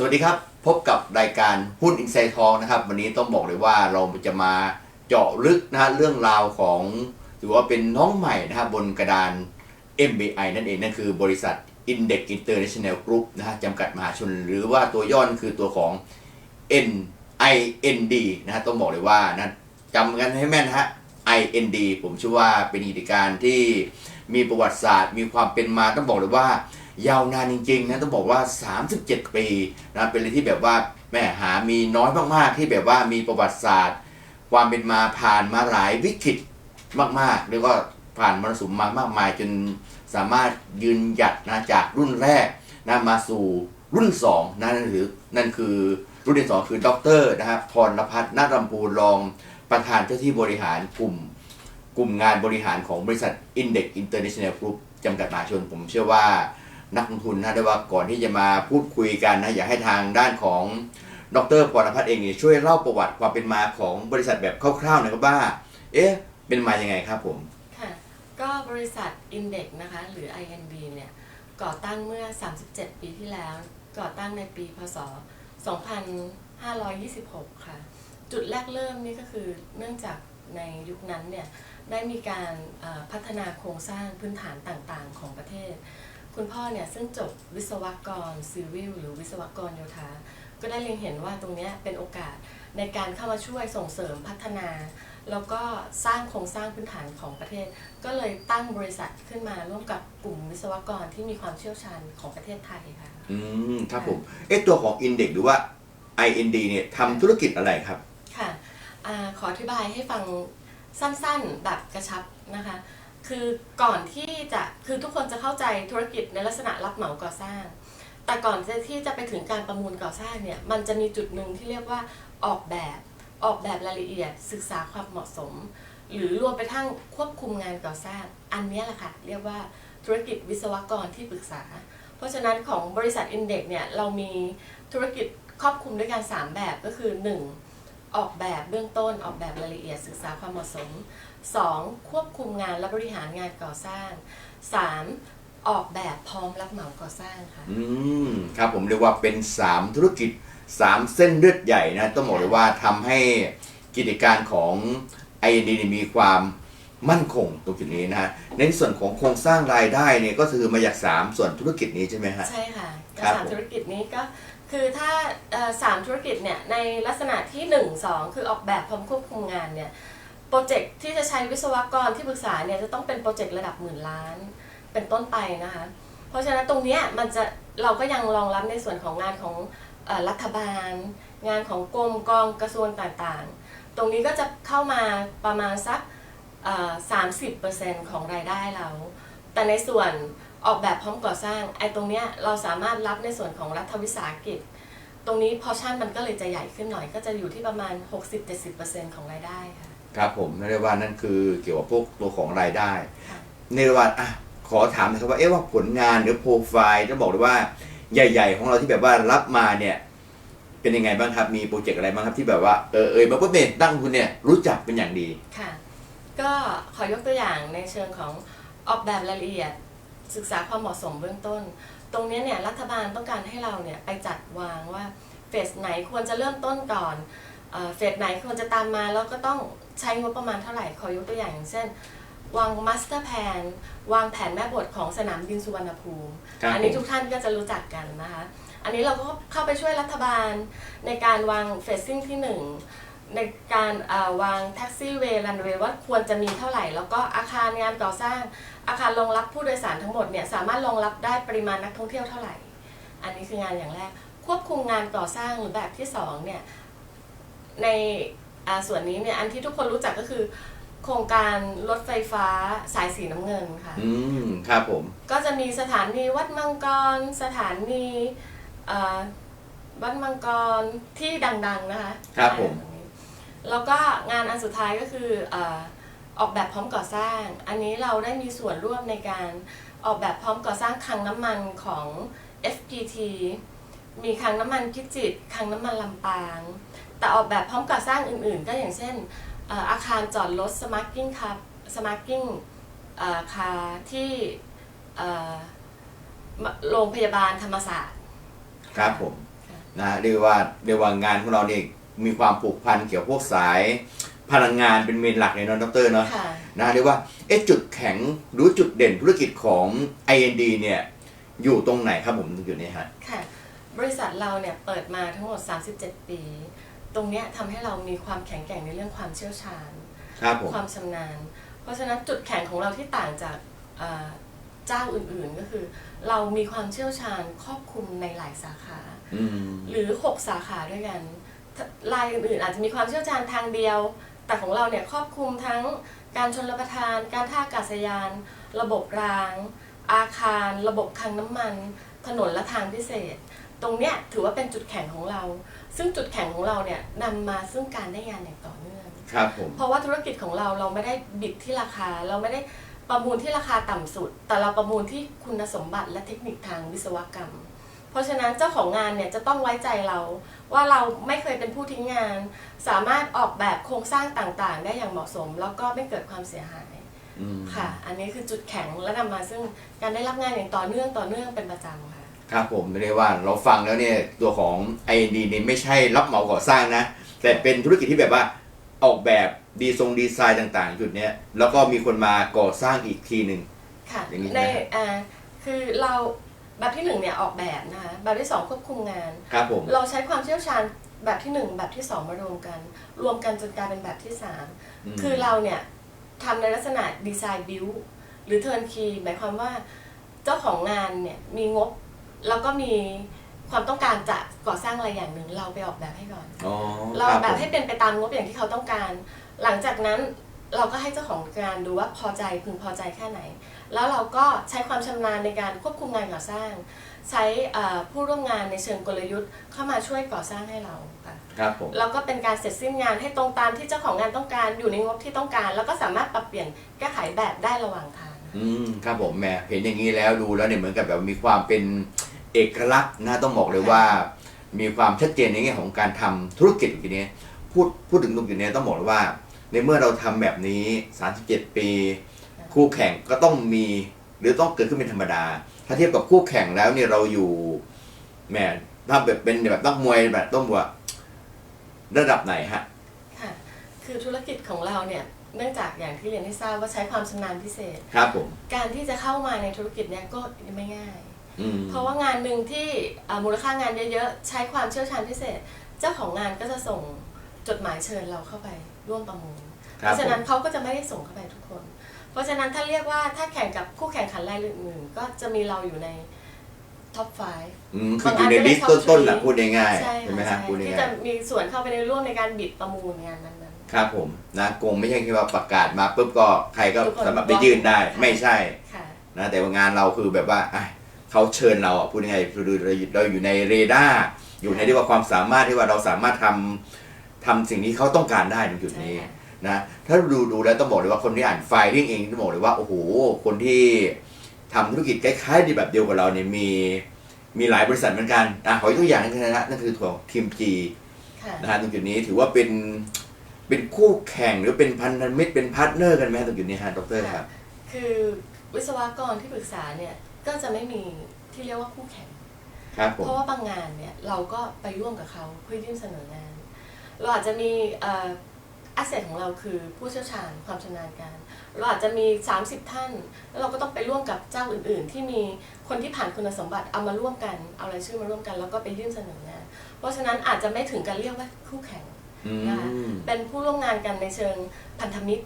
สวัสดีครับ พบกับรายการหุ้นอินไซต์ทองนะครับ วันนี้ต้องบอกเลยว่าเราจะมาเจาะลึกนะฮะเรื่องราวของถือว่าเป็นน้องใหม่นะครับบนกระดาน MBI นั่นเองนั่นคือบริษัท Index International Group นะฮะจำกัดมหาชน หรือว่าตัวย่อนคือตัวของ NIND นะฮะต้องบอกเลยว่านะจำกันให้แม่นนะฮะ IND ผมเชื่อว่าเป็นกิจการที่มีประวัติศาสตร์ มีความเป็นมาต้องบอกเลยว่า ยาวนานจริงๆนะต้องบอกว่า 37 ปีนะเป็นอะไรที่แบบว่าแม่หามีน้อยมากๆที่แบบว่ามีประวัติศาสตร์ ความเป็นมาผ่านมาหลายวิกฤตมากๆ แล้วก็ผ่านมรสุมมามากมายจนสามารถยืนหยัดนะจากรุ่นแรกนะมาสู่รุ่น2นะนั่นคือนั่นคือรุ่นที่สองคือดรนะครับพรพัฒน์นาฏรำพูรองประธานเจ้าที่บริหารกลุ่มกลุ่มงานบริหารของบริษัท Index International Group จำกัดมหาชนผมเชื่อว่า นักลงทุนนะได้ว่าก่อนที่จะมาพูดคุยกันนะอยากให้ทางด้านของดรพรพัฒน์เองเนี่ยช่วยเล่าประวัติความเป็นมาของบริษัทแบบคร่าวๆหน่อยครับว่า เอ๊ะ เป็นมายังไงครับผม ค่ะ ก็บริษัท Index นะคะ หรือ INB เนี่ยก่อตั้งเมื่อ 37 ปีที่แล้ว ก่อตั้งในปีพศ 2526 ค่ะ จุดแรกเริ่มนี่ก็คือเนื่องจากในยุคนั้นเนี่ยได้มีการพัฒนาโครงสร้างพื้นฐานต่างๆ ของประเทศ คุณพ่อเนี่ยซึ่งจบวิศวกรซีวิลหรือวิศวกรโยธา ก็ได้เล็งเห็นว่าตรงเนี้ยเป็นโอกาสในการเข้ามาช่วยส่งเสริมพัฒนา แล้วก็สร้างโครงสร้างพื้นฐานของประเทศ ก็เลยตั้งบริษัทขึ้นมาร่วมกับกลุ่มวิศวกรที่มีความเชี่ยวชาญของประเทศไทยค่ะอืมครับผมเอ๊ะตัวของ Index หรือว่า IND เนี่ยทำธุรกิจอะไรครับ ค่ะอาขออธิบายให้ฟังสั้นๆแบบกระชับนะคะ คือก่อนที่จะคือทุกคนจะเข้าใจธุรกิจในลักษณะรับเหมาก่อสร้าง แต่ก่อนที่จะไปถึงการประมูลก่อสร้างเนี่ยมันจะมีจุดหนึ่งที่เรียกว่าออกแบบออกแบบรายละเอียด ศึกษาความเหมาะสม หรือรวมไปทั้งควบคุมงานก่อสร้าง อันนี้แหละค่ะเรียกว่าธุรกิจวิศวกรที่ปรึกษา เพราะฉะนั้นของบริษัท Index เนี่ยเรามีธุรกิจครอบคลุมด้วยกัน3แบบก็คือ 1. ออกแบบเบื้องต้นออกแบบรายละเอียดศึกษาความเหมาะสม 2. ควบคุมงานและบริหารงานก่อสร้าง 3. ออกแบบพร้อมรับเหมาก่อสร้างค่ะ อืมครับผมเรียกว่าเป็น 3 ธุรกิจ 3 เส้นเลือดใหญ่นะ ต้องบอกเลยว่าทำให้กิจการของ IND เนี่ยมีความมั่นคงตรงจุดนี้นะฮะในส่วนของโครงสร้างรายได้เนี่ยก็คือมาจาก 3 ส่วนธุรกิจนี้ใช่ไหมฮะ ใช่ค่ะก็ครับสามผมธุรกิจนี้ก็คือถ้าเอ่อสามธุรกิจเนี่ยในลักษณะที่ 1 2 คือออกแบบพร้อมควบคุมงานเนี่ย โปรเจกต์ที่จะใช้วิศวกรที่ปรึกษาเนี่ยจะต้องเป็นโปรเจกต์ระดับหมื่นล้าน เป็นต้นไปนะคะ เพราะฉะนั้นตรงนี้มันจะเราก็ยังรองรับในส่วนของงานของอรัฐบาล งานของกรมกองกระทรวงต่างๆ ตรงนี้ก็จะเข้ามาประมาณสักสามสิบเปอร์เซ็นต์ของรายได้เรา แต่ในส่วนออกแบบพร้อมก่อสร้างไอ้ตรงเนี้ยเราสามารถรับในส่วนของรัฐวิสาหกิจ ตรงนี้พอชั่นมันก็เลยจะใหญ่ขึ้นหน่อยก็จะอยู่ที่ประมาณ 60-70%ของรายได้ค่ะ ครับผมเรียกว่านั่นคือเกี่ยวกับพวกตัวของรายได้ค่ะในระหว่างอะขอถามหนะครับว่าเอ๊ะว่าผลงานหรือโปรไฟล์ต้องบอกเลยว่าใหญ่ ๆ ของเราที่แบบว่ารับมาเนี่ย เป็นยังไงบ้างครับมีโปรเจกต์อะไรบ้างครับที่แบบว่าเออเออมาปุ๊บเนี่ยตั้งคุณเนี่ยรู้จักเป็นอย่างดีค่ะ ก็ขอยกตัวอย่างในเชิงของออกแบบรายละเอียด ศึกษาความเหมาะสมเบื้องต้น ตรงเนี้ยเนี่ยรัฐบาลต้องการให้เราเนี่ยไปจัดวางว่าเฟสไหนควรจะเริ่มต้นก่อนเอ่อเฟสไหนควรจะตามมาแล้วก็ต้อง ใช้งบประมาณเท่าไหร่ ขอยกตัวอย่างอย่างเช่น วางมาสเตอร์แผนวางแผนแม่บทของสนามบินสุวรรณภูมิ ครับอันี้ผม ทุกท่านก็จะรู้จักกันนะคะ อันนี้เราก็เข้าไปช่วยรัฐบาลในการวางเฟสซิ่งที่หนึ่งในการเอ่อวางแท็กซี่เวย์รันเวย์ว่าควรจะมีเท่าไหร่ แล้วก็อาคารงานก่อสร้าง อาคารรองรับผู้โดยสารทั้งหมดเนี่ยสามารถรองรับได้ปริมาณนักท่องเที่ยวเท่าไหร่ อันนี้คืองานอย่างแรก ควบคุมงานก่อสร้างหรือแบบที่สองเนี่ยใน อ่าส่วนนี้เนี่ยอันที่ทุกคนรู้จักก็คือ โครงการรถไฟฟ้าสายสีน้ำเงินค่ะ อืมครับผม ก็จะมีสถานีวัดมังกร สถานีเอ่อวัดมังกรที่ดัง ๆ นะคะครับผมอ่าแล้วก็งานอันสุดท้ายก็คือเอ่อออกแบบพร้อมก่อสร้าง อันนี้เราได้มีส่วนร่วมในการออกแบบพร้อมก่อสร้างคลังน้ำมันของ FPT มีคลังน้ำมันพิจิตรคลังน้ำมันลำปาง แต่ออกแบบพร้อมก่อสร้างอื่นๆ ก็อย่างเช่นเอ่ออาคารจอดรถสมาร์กิ้งคับสมาร์กิ้งคาที่เอ่อโรงพยาบาลธรรมศาสตร์ ครับผมค่ะอนะเรียกว่าเรียกว่างานของเราเนี่ยมีความผูกพันเกี่ยวกับพวกสายพลังงานเป็นเมนหลักเลยเนาะดรเนาะค่ะนะเรียกว่าเอ๊ะจุดแข็งหรือจุดเด่นธุรกิจของ IND เนี่ยอยู่ตรงไหนครับผมตรงจุดนี้ฮะค่ะบริษัทเราเนี่ยเปิดมาทั้งหมด 37 ปี ตรงเนี้ยทำให้เรามีความแข็งแกร่งในเรื่องความเชี่ยวชาญ ครับผม ความชำนาญ เพราะฉะนั้นจุดแข็งของเราที่ต่างจากเอ่อเจ้าอื่นๆก็คือ เรามีความเชี่ยวชาญครอบคลุมในหลายสาขา อืม หรือ 6 สาขาด้วยกันถ้ารายอื่นๆอาจจะมีความเชี่ยวชาญทางเดียว แต่ของเราเนี่ยครอบคลุมทั้งการชนรับประทาน การท่าอากาศยาน ระบบราง อาคาร ระบบคลังน้ำมัน ถนนและทางพิเศษ ตรงเนี้ยถือว่าเป็นจุดแข็งของเรา ซึ่งจุดแข็งของเราเนี่ยนำมาซึ่งการได้งานอย่างต่อเนื่อง ครับผม เพราะว่าธุรกิจของเราเราไม่ได้บิดที่ราคา เราไม่ได้ประมูลที่ราคาต่ำสุด แต่เราประมูลที่คุณสมบัติและเทคนิคทางวิศวกรรม เพราะฉะนั้นเจ้าของงานเนี่ยจะต้องไว้ใจเรา ว่าเราไม่เคยเป็นผู้ทิ้งงาน สามารถออกแบบโครงสร้างต่างๆ ได้อย่างเหมาะสม แล้วก็ไม่เกิดความเสียหายอืม ค่ะ อันนี้คือจุดแข็งและนำมาซึ่งการได้รับงานอย่างต่อเนื่องต่อเนื่องเป็นประจำค่ะ ครับผมเรียกว่าเราฟังแล้วเนี่ยตัวของ IND เนี่ยไม่ใช่รับเหมาก่อสร้างนะ แต่เป็นธุรกิจที่แบบว่าออกแบบดีทรงดีไซน์ต่างๆ จุดเนี้ยแล้วก็มีคนมาก่อสร้างอีกทีหนึ่ง ค่ะอย่างนี้ในนะฮะอ่าคือเราแบบที่หนึ่งเนี่ยออกแบบนะคะแบบที่สองควบคุมงาน ครับผม เราใช้ความเชี่ยวชาญแบบที่หนึ่งแบบที่สองมารวมกัน รวมกันจนกลายเป็นแบบที่สามอืม คือเราเนี่ยทำในลักษณะดีไซน์บิวหรือเทิร์นคีหมายความว่าเจ้าของงานเนี่ยมีงบ แล้วก็มีความต้องการจะก่อสร้างอะไรอย่างหนึ่งเราไปออกแบบให้ก่อน อ๋อเราคอรัอกแบบผมให้เป็นไปตามงบอย่างที่เขาต้องการ หลังจากนั้นเราก็ให้เจ้าของงานดูว่าพอใจพึงพอใจแค่ไหน แล้วเราก็ใช้ความชำนาญในการควบคุมงานก่อสร้าง ใช้เอ่อผู้ร่วมงานในเชิงกลยุทธ์เข้ามาช่วยก่อสร้างให้เราค่ะ ครับผม แล้วก็เป็นการเสร็จสิ้นงานให้ตรงตามที่เจ้าของงานต้องการอยู่ในงบที่ต้องการ แล้วก็สามารถปรับเปลี่ยนแก้ไขแบบได้ระหว่างทาง อืมครับผมแหมเห็นอย่างนี้แล้วดูแล้วเนี่ยเหมือนกับแบบมีความเป็น เอกลักษณ์นะต้องบอกเลยว่า มีความชัดเจนในแง่ของการทำธุรกิจอย่างนี้พูดพูดถึงตรงจุดนี้ต้องบอกเลยว่า ในเมื่อเราทำแบบนี้ 37 ปี คู่แข่งก็ต้องมี หรือต้องเกิดขึ้นเป็นธรรมดา ถ้าเทียบกับคู่แข่งแล้วเนี่ยเราอยู่แหมถ้าแบบเป็นแบบนักมวยแบบต้องบอกว่าระดับไหนฮะค่ะคือธุรกิจของเราเนี่ยเนื่องจากอย่างที่เรียนให้ทราบว่าใช้ความชำนาญพิเศษ ครับผม การที่จะเข้ามาในธุรกิจเนี่ยก็ไม่ง่าย อืมเพราะว่างานหนึ่งที่อ่ามูลค่างานเยอะๆ ใช้ความเชี่ยวชาญพิเศษ เจ้าของงานก็จะส่งจดหมายเชิญเราเข้าไปร่วมประมูล คเพรับราะฉะผนั้นมเขาก็จะไม่ได้ส่งเข้าไปทุกคน เพราะฉะนั้นถ้าเรียกว่าถ้าแข่งกับคู่แข่งขันรายอื่นๆก็จะมีเราอยู่ในท็อป5อืมคืออยู่ในลิสต์ต้นๆแหละพูดง่ายๆใช่ใช่ไหมค่ะฮะใช่พูดที่ง่าจะยมีส่วนเข้าไปในร่วมในการบิดประมูลงานนั้นๆครับผมนะคงไม่ใช่แค่ว่าประกาศมาปุ๊บก็ใครก็ทุกคนสามารถไปยื่นได้ค่ะไม่ใช่ ๆ ค่ะ นะแต่ว่างานเราคือแบบว่าอะ เขาเชิญเราอะพูดง่ายๆคือเราเราอยู่ในเรดาร์อยู่ในที่ว่าความสามารถที่ว่าเราสามารถทำทำสิ่งที่เขาต้องการได้ในจุดนี้ใช่ค่ะนะถ้าดูดูแล้วต้องบอกเลยว่าคนที่อ่านไฟลิ่งเองต้องบอกเลยว่าโอ้โหคนที่ทำธุรกิจคล้ายๆแบบเดียวกับเราเนี่ยมีมีหลายบริษัทเหมือนกันอะขอยกตัวอย่างนึงนะฮะนั่นคือตัวทีมจีค่ะนะฮะตรงจุดนี้ถือว่าเป็นเป็นคู่แข่งหรือเป็นพันธมิตรเป็นพาร์ทเนอร์กันไหมตรงจุดนี้ฮะดรครับ คือวิศวกรที่ปรึกษาเนี่ย ก็จะไม่มีที่เรียกว่าคู่แข่ง ครับผม เพราะว่าบางงานเนี่ยเราก็ไปร่วมกับเขาเพื่อยื่นเสนองาน เราอาจจะมีเอ่อแอสเซทของเราคือผู้เชี่ยวชาญความชำนาญการ เราอาจจะมี 30 ท่าน แล้วเราก็ต้องไปร่วมกับเจ้าอื่น ๆ ที่มีคนที่ผ่านคุณสมบัติเอามาร่วมกันเอารายชื่อมาร่วมกัน แล้วก็ไปยื่นเสนองาน เพราะฉะนั้นอาจจะไม่ถึงกันเรียกว่าคู่แข่งอืนะคะมเป็นผู้ร่วมงานกันในเชิงพันธมิตร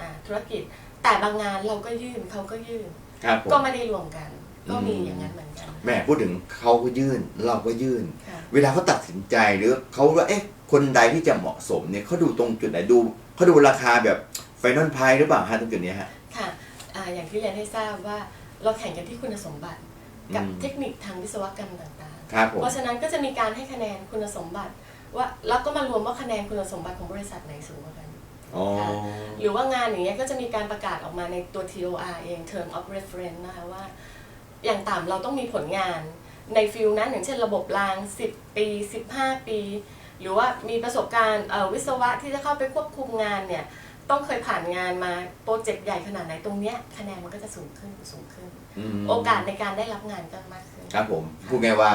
อ่าธุรกิจ แต่บางงานเราก็ยื่นเขาก็ยื่น ครับผมก็ไม่ได้รวมกัน ก็มีอืมอย่างนั้นเหมือนกันแม่พูดถึงเขาก็ยื่น เราก็ยื่น ค่ะ เวลาเขาตัดสินใจหรือเขาว่าเอ๊ะคนใดที่จะเหมาะสมเนี่ยเขาดูตรงจุดไหนดูเขาดูราคาแบบไฟนอลไพหรือเปล่าฮะตรงจุดเนี้ยฮะ ค่ะอ่าอย่างที่เรียนให้ทราบว่าเราแข่งกันที่คุณสมบัติ กับอืม เทคนิคทางวิศวกรรมต่างครับผๆ ม เพราะฉะนั้นก็จะมีการให้คะแนนคุณสมบัติว่าแล้วก็มารวมว่าคะแนนคุณสมบัติของบริษัทไหนสูงกว่ากัน อ๋อหรือว่างานอย่างเงี้ยก็จะมีการประกาศออกมาในตัว TOR เอง Term of Reference นะคะว่า อย่างต่ำเราต้องมีผลงานในฟิลนั้นอย่างเช่นระบบราง 10 ปี 15 ปี หรือว่ามีประสบการณ์เอ่อวิศวะที่จะเข้าไปควบคุมงานเนี่ยต้องเคยผ่านงานมาโปรเจกต์ใหญ่ขนาดไหนตรงเนี้ยคะแนนมันก็จะสูงขึ้นสูงขึ้นอืมโอกาสในการได้รับงานก็มากขึ้น ครับผม พูดง่ายว่า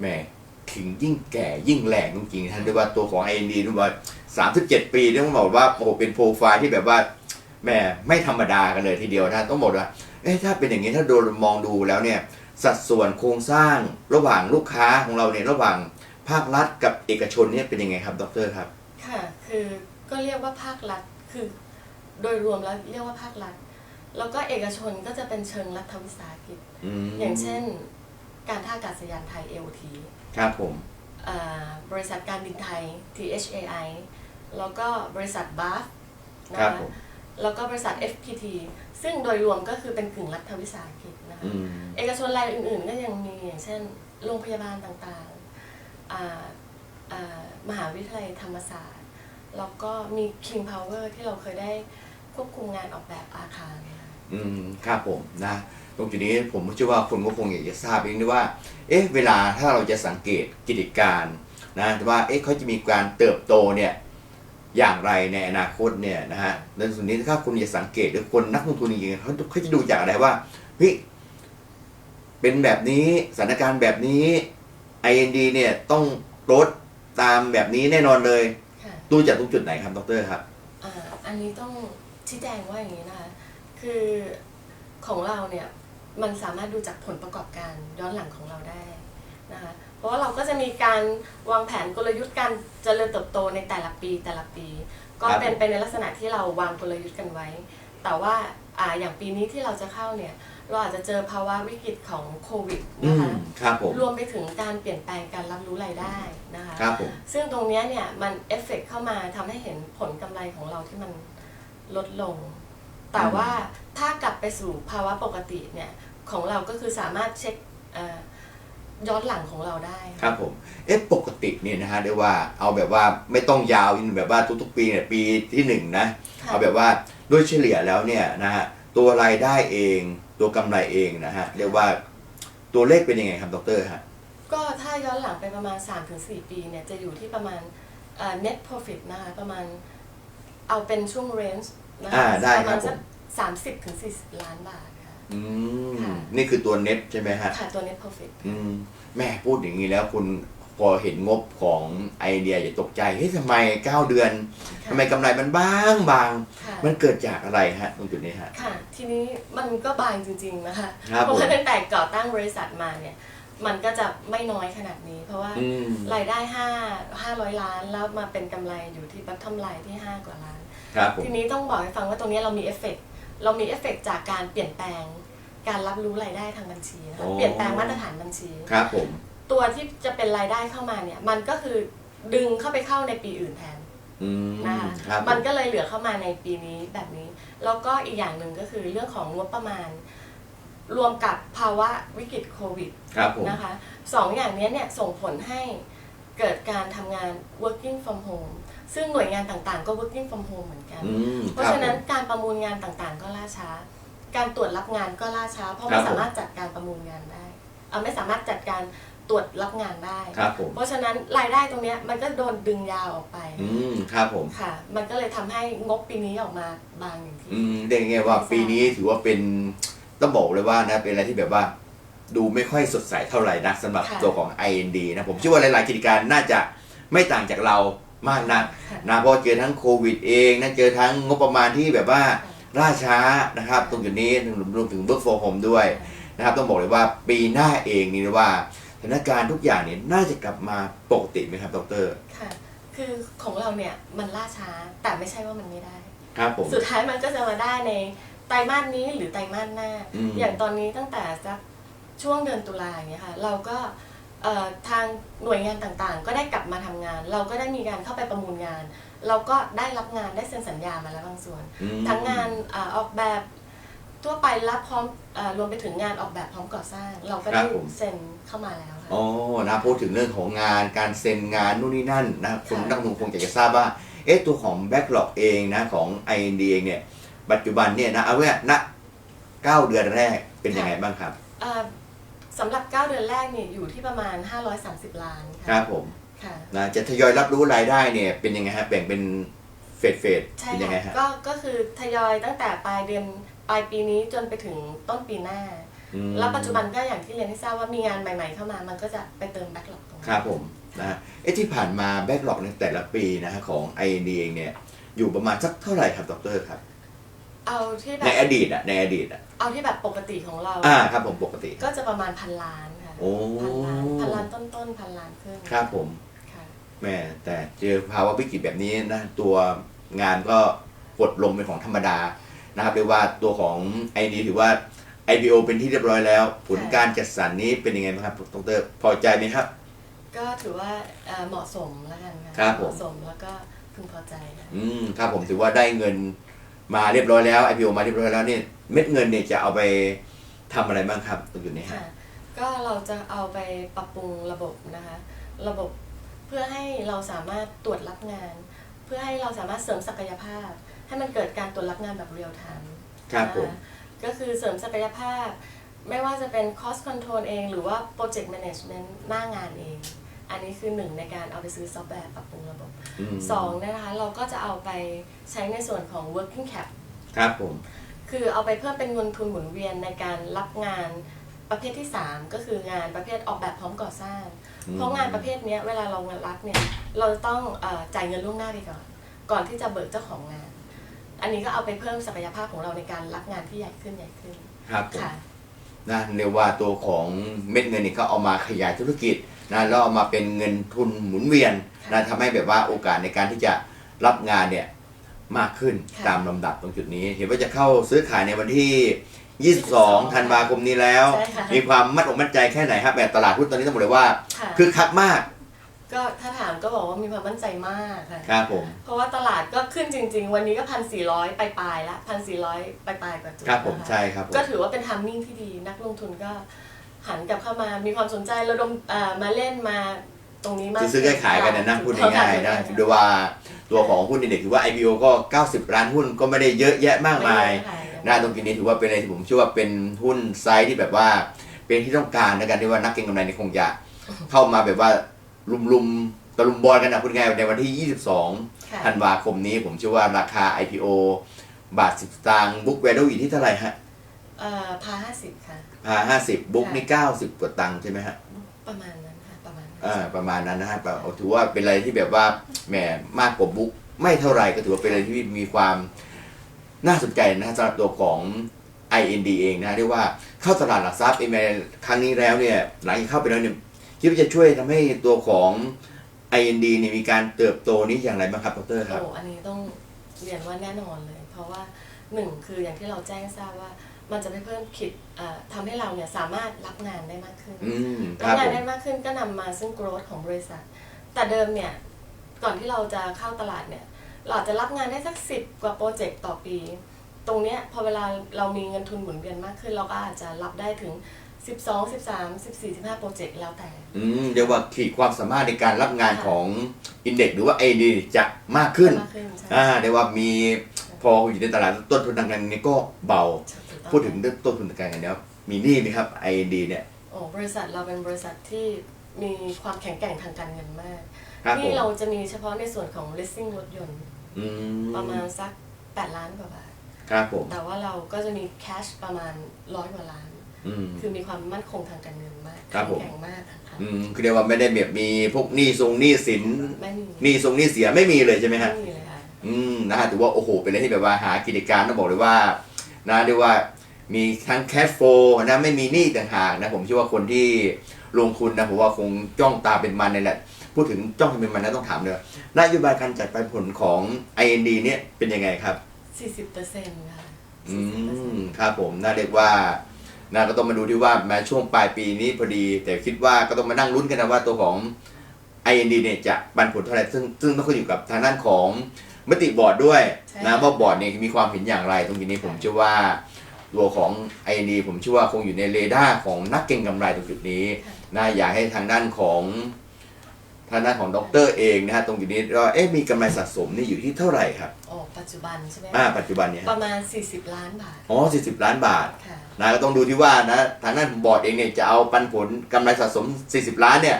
แหม ขิงยิ่งแก่ยิ่งแรงจริงๆท่านเรียกว่าตัวของ i n d นี่ว่า37ปีต้องบอกว่าโอ้โหเป็นโปรไฟล์ที่แบบว่าแหมไม่ธรรมดากันเลยทีเดียวนะต้องบอกว่าเอ๊ะถ้าเป็นอย่างนี้ถ้าโดนมองดูแล้วเนี่ย สัดส่วนโครงสร้างระหว่างลูกค้าของเราเนี่ยระหว่างภาครัฐกับเอกชนเนี่ยเป็นยังไงครับดรครับ ค่ะ คือก็เรียกว่าภาครัฐคือ โดยรวมแล้วเรียกว่าภาครัฐ แล้วก็เอกชนก็จะเป็นเชิงรัฐวิสาหกิจมอย่างเช่น การท่าอากาศยานไทย AOT ครับผม อ่าบริษัทการบินไทย THAI แล้วก็บริษัทบาฟนะครับคะผม แล้วก็บริษัท FPT ซึ่งโดยรวมก็คือเป็นกึ่งรัฐวิสาหกิจนะคะ อืม เอกชนรายอื่นๆก็ยังมีอย่างเช่น โรงพยาบาลต่างๆอ่าอ่ามหาวิทยาลัยธรรมศาสตร์ แล้วก็มี King Power ที่เราเคยได้ควบคุมงานออกแบบอาคารนะคะ อืมครับผมนะ ตรงจุดนี้ผมเชื่อว่าคนก็คงอยากจะทราบเองด้วยว่า เอ๊ะเวลาถ้าเราจะสังเกตกิจการนะว่าเอ๊ะเขาจะมีการเติบโตเนี่ยอย่างไรในอนาคตเนี่ยนะฮะในส่วนนี้ถ้าคุณจะสังเกตหรือคนนักลงทุนจริงๆเขาเขาจะดูจากอะไรว่าเฮ้ยเป็นแบบนี้สถานการณ์แบบนี้ IND เนี่ยต้องลดตามแบบนี้แน่นอนเลย ค่ะดูจากตรงจุดไหนครับดรครับอ่าอันนี้ต้องชี้แจงว่าอย่างนี้นะคะ คือของเราเนี่ย มันสามารถดูจากผลประกอบการย้อนหลังของเราได้นะคะเพราะว่าเราก็จะมีการวางแผนกลยุทธ์การเจริญเติบโตในแต่ละปีแต่ละปี ก็ครับเป็นไปในลักษณะที่เราวางกลยุทธ์กันไว้ แต่ว่าอ่าอย่างปีนี้ที่เราจะเข้าเนี่ยเราอาจจะเจอภาวะวิกฤตของโควิดอืนะมคะครับผมรวมไปถึงการเปลี่ยนแปลงการรับรู้รายได้นะคะครับผมซึ่งตรงเนี้ยเนี่ยมันเอฟเฟกเข้ามาทำให้เห็นผลกำไรของเราที่มันลดลง แต่ว่าถ้ากลับไปสู่ภาวะปกติเนี่ยของเราก็คือสามารถเช็คเอ่อย้อนหลังของเราได้ ครับผม เอ๊ะปกติเนี่ยนะฮะเรียกว่าเอาแบบว่าไม่ต้องยาวแบบว่าทุกๆ ปีเนี่ยปีที่หนึ่งนะค่ะเอาแบบว่าโดยเฉลี่ยแล้วเนี่ยนะฮะตัวรายได้เองตัวกำไรเองนะฮะเรียกว่าตัวเลขเป็นยังไงครับดรฮะก็ถ้าย้อนหลังไปประมาณ 3-4 ปีเนี่ยจะอยู่ที่ประมาณเอ่อ net profit นะคะประมาณเอาเป็นช่วง range นะอ่าคะได้ประคมารัณบผสักมสามสิบถึงสี่สิบล้านบาทค่ะ อืมค่ะ นี่คือตัวเน็ตใช่ไหมฮะ ค่ะตัว net profit อืมแม่พูดอย่างนี้แล้วคุณพอเห็นงบของไอเดียจะตกใจเฮ้ยทำไม 9 เดือนค่ะทำไมกำไรมันบางบาง ค่ะ มันเกิดจากอะไรฮะ ตรงจุดนี้ฮะ ค่ะ ทีนี้มันก็บางจริงๆนะคะ ครับเพราะว่าผมตั้งแต่ก่อตั้งบริษัทมาเนี่ย มันก็จะไม่น้อยขนาดนี้ เพราะว่าอืม รายได้ห้าห้าร้อยล้าน แล้วมาเป็นกำไรอยู่ที่บัตทอมไลน์ที่ 5 กว่าล้าน ครับผมทีนี้ต้องบอกให้ฟังว่าตรงนี้เรามีเอฟเฟกต์เรามีเอฟเฟกต์จากการเปลี่ยนแปลง การรับรู้รายได้ทางบัญชีนะคะเปลี่ยนแปลงมาตรฐานบัญชี ครับผม ตัวที่จะเป็นรายได้เข้ามาเนี่ยมันก็คือดึงเข้าไปเข้าในปีอื่นแทนอืมนะคะครับผมันก็เลยเหลือเข้ามาในปีนี้แบบนี้ แล้วก็อีกอย่างหนึ่งก็คือเรื่องของงบประมาณ รวมกับภาวะวิกฤตโควิดครับผมนะคะสองอย่างนี้เนี่ยส่งผลให้เกิดการทำงาน working from home ซึ่งหน่วยงานต่างๆ ก็ working from home เหมือนกัน อืมเพราะฉะนั้นการประมูลงานต่างๆ ก็ล่าช้า การตรวจรับงานก็ล่าช้า เพราะไม่สามารถจัดการประมูลงานได้เอ่อไม่สามารถจัดการตรวจรับงานได้ ครับผมเพราะฉะนั้นรายได้ตรงเนี้ยมันก็โดนดึงยาวออกไปอืมครับผม ค่ะ มันก็เลยทำให้งบปีนี้ออกมาบางอย่างที่ อืมเรียกง่ายๆว่าปีนี้ถือว่าเป็นต้องบอกเลยว่านะเป็นอะไรที่แบบว่า ดูไม่ค่อยสดใสเท่าไหร่นะสำหรับค่ะตัวของ IND นะผมเชื่อว่าหลายๆกิจการน่าจะไม่ต่างจากเรา มากนักค่ะนะเพราะเจอทั้งโควิดเองนะเจอทั้งงบประมาณที่แบบว่าล่าช้านะครับ ตรงจุดนี้รวมถึงเบิร์กโฟมด้วยนะครับ ต้องบอกเลยว่าปีหน้าเองนี่ว่าสถานการณ์ทุกอย่างเนี่ยน่าจะกลับมาปกติไหมครับดรค่ะ คือของเราเนี่ยมันล่าช้าแต่ไม่ใช่ว่ามันไม่ได้ ครับผมสุดท้ายมันก็จะมาได้ในไตรมาสนี้หรือไตรมาสหน้าอืมอย่างตอนนี้ตั้งแต่สักช่วงเดือนตุลาอย่างเงี้ยค่ะ เราก็เอ่อ ทางหน่วยงานต่างๆ ก็ได้กลับมาทำงาน เราก็ได้มีการเข้าไปประมูลงาน เราก็ได้รับงานได้เซ็นสัญญามาแล้วบางส่วนอืมทั้งงานอาออกแบบทั่วไปรับพร้อมเออรวมไปถึงงานออกแบบพร้อมก่อสร้าง เราก็ได้ครับผมเซ็นเข้ามาแล้วค่ะอ๋อนะพูดถึงเรื่องของงานการเซ็นงานนู่นนี่นั่นนะคุณค่ะนักลงทุนคงอยากจะทราบว่าเอ๊ะตัวของแบ็กหลอกเองนะของ IND เองเนี่ยปัจจุบันเนี่ยนะเอาไว้ณเก้าเดือนแรกเป็นยังไงบ้างครับเอ่อ สำหรับ 9 เดือนแรกเนี่ยอยู่ที่ประมาณ 530 ล้านคค่ะรับผมค่ะนะจะทยอยรับรู้รายได้เนี่ยเป็นยังไงฮะแบ่งเป็นเฟสเฟสใช่เป็นยังไงค่ะฮะก็ก็คือทยอยตั้งแต่ปลายเดือนปลายปีนี้จนไปถึงต้นปีหน้า อืมแล้วปัจจุบันก็อย่างที่เรียนให้ทราบว่ามีงานใหม่ๆเข้ามา มันก็จะไปเติมแบ็กหลอกตรงคนี้รับผมนะฮะเอ๊ะที่ผ่านมาแบ็กหลอกในแต่ละปีนะฮะของ i n d เองเนี่ยอยู่ประมาณสักเท่าไหร่ครับดรครับ เอาที่แบในบอดีตอะในอดีตอะเอาที่แบบปกติของเรา อ่าครับผมปกติ ก็จะประมาณพันล้านค่ะโอ้ พันล้านพันล้านต้นๆพันล้านขึ้นครับผมค่ะ แม่แต่เจอภาวะวิกฤตแบบนี้นะตัวงานก็กดลงเป็นของธรรมดานะครับเรียกว่าตัวของ i n d ถือว่า IPO เป็นที่เรียบร้อยแล้ว ผลการจัดสรรนี้เป็นยังไงบ้างครับดรพอใจไหมครับ ก็ถือว่าเอ่อเหมาะสมแล้วกันค่ะครับผม เหมาะสมแล้วก็พึงพอใจค่ะ อืมครับผมถือว่าได้เงิน มาเรียบร้อยแล้ว IPO มาเรียบร้อยแล้วเนี่ยเม็ดเงินเนี่ยจะเอาไปทำอะไรบ้างครับตรงจุดนี้ฮะค่ะก็เราจะเอาไปปรับปรุงระบบนะคะ ระบบเพื่อให้เราสามารถตรวจรับงาน เพื่อให้เราสามารถเสริมศักยภาพ ให้มันเกิดการตรวจรับงานแบบเรียลไทม์ครับผมก็คือเสริมศักยภาพ ไม่ว่าจะเป็น cost control เอง หรือว่า project management หน้างานเอง อันนี้คือหนึ่งในการเอาไปซื้อซอฟต์แวร์ปรับปรุงระบบอืมสองนะคะเราก็จะเอาไปใช้ในส่วนของ working cap ครับผม คือเอาไปเพิ่มเป็นเงินทุนหมุนเวียนในการรับงานประเภทที่ 3 ก็คืองานประเภทออกแบบพร้อมก่อสร้าง อืม เพราะงานประเภทเนี้ยเวลาเรารับเนี่ยเราจะต้องเออจ่ายเงินล่วงหน้าไปก่อน ก่อนที่จะเบิกเจ้าของงาน อันนี้ก็เอาไปเพิ่มศักยภาพของเราในการรับงานที่ใหญ่ขึ้นใหญ่ขึ้นครับผมค่ะ นะเรียกว่าตัวของเม็ดเงินนี่เขาเอามาขยายธุรกิจ นะแล้วเอามาเป็นเงินทุนหมุนเวียนนะทำให้แบบว่าโอกาสในการที่จะรับงานเนี่ยมากขึ้นค่ะตามลำดับตรงจุดนี้ เห็นว่าจะเข้าซื้อขายในวันที่ 22 ธันวาคมนี้แล้วใช่ค่ะมีความมั่นอกมั่นใจแค่ไหนครับแบบตลาดหุ้นตอนนี้ต้องบอกเลยว่าค่ะคึกคักมาก ก็ถ้าถามก็บอกว่ามีความมั่นใจมากค่ะครับผมเพราะว่าตลาดก็ขึ้นจริง ๆ วันนี้ก็พันสี่ร้อยปลายๆละพันสี่ร้อยปลายๆกว่าจุดครับผมนะคะใช่ครับผมก็ถือว่าเป็นทัมมิ่งที่ดีนักลงทุนก็ หันกลับเข้ามามีความสนใจระดมเอ่อมาเล่นมาตรงนี้มากซื้อขายๆกันนะนะถูพูดต้องง่ายๆนะโดยว่าตัวของหุ้นเด็กถือว่า IPO ก็ 90 ล้านหุ้นก็ไม่ได้เยอะแยะมากมายไได้นะตรงนี้ถือว่าเป็นอะไรที่ผมเชื่อว่าเป็นหุ้นไซส์ที่แบบว่า เป็นที่ต้องการในการที่ว่านักเก็งกำไรเนี่ยคงจะเข้ามาแบบว่าลุมๆตะลุมบอลกันนะพูดง่ายๆในวันที่ 22ค่ะธันวาคมนี้ผมเชื่อว่าราคา IPO บาท10สตางค์บุ๊กแวลูอยู่ที่เท่าไหร่ฮะ เอ่อพาห้าสิบค่ะ พา50บุ๊กนี่90กว่าตังค์ใช่ไหมฮะประมาณนั้นค่ะ ประมาณนั้นอ่าประมาณนั้นนะฮะแบบถือว่าเป็นอะไรที่แบบว่าแหมมากกว่าบุ๊กไม่เท่าไหร่ก็ถือว่าเป็นอะไรที่มีความน่าสนใจนะฮะสำหรับตัวของ IND เองนะเรียกว่าเข้าตลาดหลักทรัพย์เอเมครั้งนี้แล้วเนี่ยหลังจากเข้าไปแล้วเนี่ยคิดว่าจะช่วยทำให้ตัวของ IND เนี่ยมีการเติบโตนี้อย่างไรบ้างครับดรครับ โอ้อันนี้ต้องเรียนว่าแน่นอนเลย เพราะว่าหนึ่งคืออย่างที่เราแจ้งทราบว่า มันจะไปเพิ่มคิดเอ่อทำให้เราเนี่ยสามารถรับงานได้มากขึ้นอืมครัรับบงาผนมได้มากขึ้นก็นำมาซึ่ง growth ของบริษัท แต่เดิมเนี่ยก่อนที่เราจะเข้าตลาดเนี่ยเราอาจจะรับงานได้สักสิบกว่าโปรเจกต์ต่อปี ตรงเนี้ยพอเวลาเรามีเงินทุนหมุนเวียนมากขึ้น เราก็อาจจะรับได้ถึง 12 13 14 15 โปรเจกต์แล้วแต่ อืมเรียกว่าขีดความสามารถในการรับงานของอินเด็กหรือว่า IND จะมากขึ้นมากขึ้นใช่อ่าเรียกว่ามีพออยู่ในตลาดต้นทุนทางการเงินนี่ก็เบาถูกต้อง พูดถึงเรื่องต้นทุนทางการเงินแล้วมีหนี้ไหมครับ IND เนี่ยโอ้บริษัทเราเป็นบริษัทที่มีความแข็งแกร่งทางการเงินมากครับผมที่เราจะมีเฉพาะในส่วนของ leasing รถยนต์อืมประมาณสัก 8 ล้านกว่าบาท ครับผมแต่ว่าเราก็จะมี cash ประมาณร้อยกว่าล้าน อืม คือมีความมั่นคงทางการเงินมากครับผมแข็งแกร่งมากค่ะอืมคือเรียกว่าไม่ได้แบบมีพวกหนี้ทรงหนี้สินไม่มีหนี้ทรงหนี้เสียไม่มีเลยใช่ไหมฮะไม่มีเลยค่ะ อืมนะฮะถือว่าโอ้โหเป็นอะไรที่แบบว่าหากิจการต้องบอกเลยว่า นะเรียกว่ามีทั้งแคชโฟนะไม่มีหนี้ต่างหากนะผมเชื่อว่าคนที่ลงทุนนะผมว่าคงจ้องตาเป็นมันนี่แหละ พูดถึงจ้องเป็นมันนะต้องถามเลยนโยบายการจัดปันผลของ IND เนี่ยเป็นยังไงครับ 40เปอร์เซ็นต์ค่ะอื40%มครับผมน่าเรียกว่านะก็ต้องมาดูที่ว่าแม้ช่วงปลายปีนี้พอดี แต่คิดว่าก็ต้องมานั่งลุ้นกันนะว่าตัวของ IND เนี่ยจะปันผลเท่าไหร่ซึ่งซึ่งต้องขึ้นอยู่กับทางด้านของ มติบอร์ดด้วยใช่นะว่าบอร์ดเนี่ยมีความเห็นอย่างไร ตรงนี้ผมเชื่อว่าตัวของ IND ผมเชื่อว่าคงอยู่ในเรดาร์ของนักเก็งกำไรตรงจุดนี้นะอยากให้ทางด้านของทางด้านของดรเองนะฮะตรงจุดนี้ว่าเอ๊ะมีกำไรสะสมนี่อยู่ที่เท่าไหร่ครับโอ้ปัจจุบันใช่ไหมอ่าปัจจุบันเนี่ยประมาณ 40 ล้านบาทอ๋อ40 ล้านบาทค่ะนะก็ต้องดูที่ว่านะทางด้านบอร์ดเองเนี่ยจะเอาปันผลกำไรสะสม 40 ล้านเนี่ย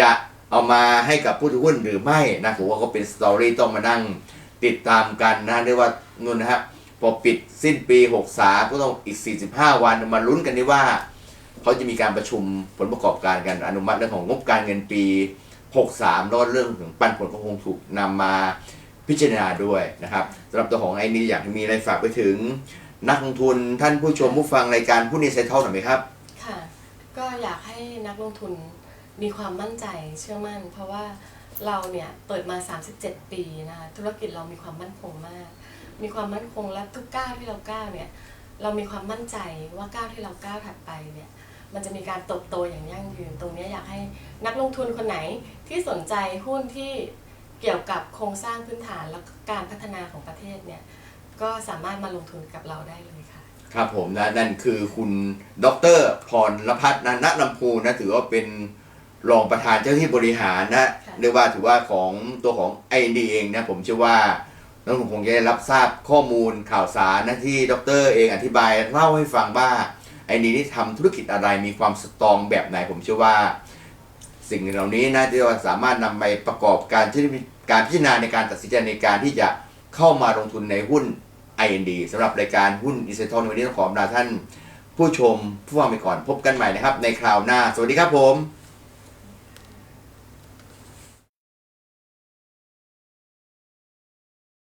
จะ เอามาให้กับผู้ถือหุ้นหรือไม่นะผมว่าก็เป็นสตอรี่ต้องมานั่งติดตามกันนะเรียกว่านู่นนะฮะพอปิดสิ้นปี 63 ก็ต้องอีก 45 วันมาลุ้นกันดีว่า เขาจะมีการประชุมผลประกอบการกันอนุมัติเรื่องของงบการเงินปี 63แล้วก็เรื่องของปันผลก็คงถูกนำมาพิจารณาด้วยนะครับสำหรับตัวของไอ้นี่อยากมีอะไรฝากไปถึง นักลงทุนท่านผู้ชมผู้ฟังรายการผู้นี้ไซเท่าหน่อยไหมครับ ค่ะ ก็อยากให้นักลงทุน มีความมั่นใจเชื่อมั่น เพราะว่าเราเนี่ยเปิดมา 37 ปีนะคะธุรกิจเรามีความมั่นคงมาก มีความมั่นคงและทุกก้าวที่เราก้าวเนี่ยเรามีความมั่นใจว่าก้าวที่เราก้าวถัดไปเนี่ยมันจะมีการเติบโตอย่างยั่งยืน ตรงนี้อยากให้นักลงทุนคนไหนที่สนใจหุ้นที่เกี่ยวกับโครงสร้างพื้นฐานและการพัฒนาของประเทศเนี่ยก็สามารถมาลงทุนกับเราได้เลยค่ะ ครับผมนะนั่นคือคุณดรพรพัฒน์นะณลำพูนะถือว่าเป็น รองประธานเจ้าหน้าที่บริหารนะค่ะเรียกว่าถือว่าของตัวของไอเเองนะผมเชื่อว่าน้องคงจะได้รับทราบข้อมูลข่าวสารนะที่ดรเองอธิบายเล่าให้ฟังว่าไอดีนี่ทำธุรกิจอะไรมีความสตรองแบบไหน ผมเชื่อว่า สิ่งเหล่านี้นะที่เราสามารถนำไปประกอบการที่การพิจารณาในการตัดสินใจในการที่จะเข้ามาลงทุนในหุ้น IND สำหรับรายการหุ้นอินเซทอในวันนี้ต้องขอลาท่าน ผู้ชมผู้ฟังไปก่อนพบกันใหม่นะครับ ในคราวหน้า สวัสดีครับผม